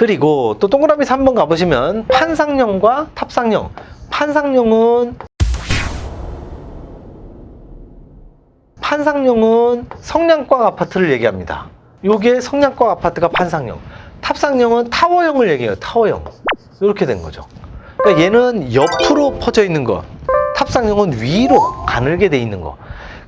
그리고 또 동그라미 3번 가보시면 판상형과 탑상형. 판상형은 판상형은 성냥곽 아파트를 얘기합니다. 요게 성냥곽 아파트가 판상형. 탑상형은 타워형을 얘기해요. 타워형. 이렇게 된 거죠. 그러니까 얘는 옆으로 퍼져 있는 거. 탑상형은 위로 가늘게 돼 있는 거.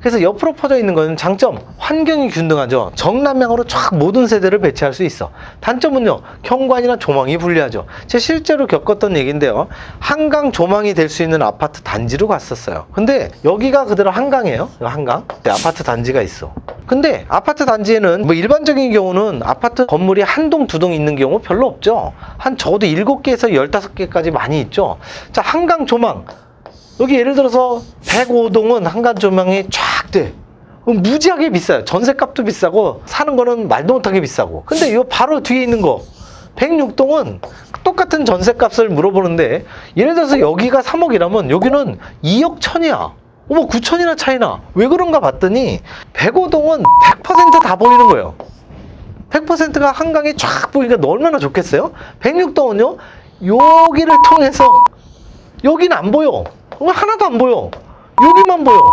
그래서 옆으로 퍼져 있는 거는 장점, 환경이 균등하죠. 정남향으로 쫙 모든 세대를 배치할 수 있어. 단점은요, 경관이나 조망이 불리하죠. 제 실제로 겪었던 얘기인데요. 한강 조망이 될 수 있는 아파트 단지로 갔었어요. 근데 여기가 그대로 한강이에요. 이 한강. 네, 아파트 단지가 있어. 근데 아파트 단지에는 뭐 일반적인 경우는 아파트 건물이 한 동, 두 동 있는 경우 별로 없죠. 한 적어도 일곱 개에서 열다섯 개까지 많이 있죠. 자, 한강 조망. 여기 예를 들어서 105동은 한강 조망이 쫙 돼. 무지하게 비싸요. 전세값도 비싸고 사는 거는 말도 못하게 비싸고. 근데 이거 바로 뒤에 있는 거 106동은 똑같은 전세값을 물어보는데 예를 들어서 여기가 3억이라면 여기는 2억 천이야. 어머 9천이나 차이나. 왜 그런가 봤더니 105동은 100%다 보이는 거예요. 100%가 한강이 쫙 보이니까 얼마나 좋겠어요? 106동은요. 여기를 통해서 여기는 안 보여. 어, 하나도 안 보여. 여기만 보여.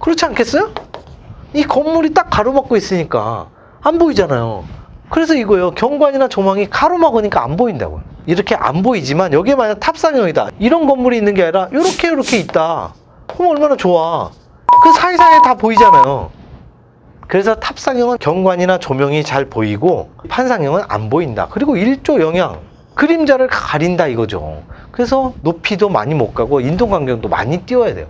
그렇지 않겠어요? 이 건물이 딱 가로막고 있으니까 안 보이잖아요. 그래서 이거예요. 경관이나 조망이 가로막으니까 안 보인다고요. 이렇게 안 보이지만 여기에 만약 탑상형이다. 이런 건물이 있는 게 아니라 이렇게 이렇게 있다. 그럼 얼마나 좋아. 그 사이사이에 다 보이잖아요. 그래서 탑상형은 경관이나 조명이 잘 보이고 판상형은 안 보인다. 그리고 일조 영향, 그림자를 가린다 이거죠. 그래서 높이도 많이 못 가고 인동간격도 많이 띄워야 돼요.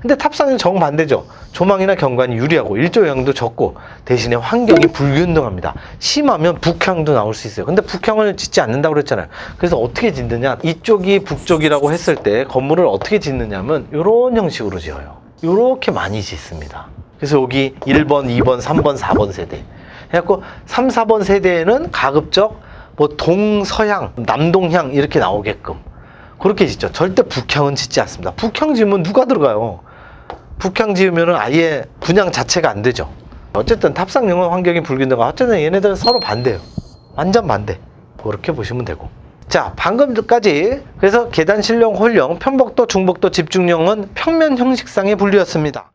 근데 탑상은 정반대죠. 조망이나 경관이 유리하고 일조 영향도 적고 대신에 환경이 불균등합니다. 심하면 북향도 나올 수 있어요. 근데 북향을 짓지 않는다고 그랬잖아요. 그래서 어떻게 짓느냐? 이쪽이 북쪽이라고 했을 때 건물을 어떻게 짓느냐면 이런 형식으로 지어요. 이렇게 많이 짓습니다. 그래서 여기 1번, 2번, 3번, 4번 세대. 해갖고 3, 4번 세대에는 가급적 뭐 동서향, 남동향 이렇게 나오게끔 그렇게 짓죠. 절대 북향은 짓지 않습니다. 북향 지으면 누가 들어가요? 북향 지으면 아예 분양 자체가 안 되죠. 어쨌든 탑상용은 환경이 불균등하 어쨌든 얘네들은 서로 반대예요. 완전 반대. 그렇게 보시면 되고. 자, 방금까지 그래서 계단 실령, 홀령, 편복도, 중복도, 집중령은 평면 형식상의 분류였습니다.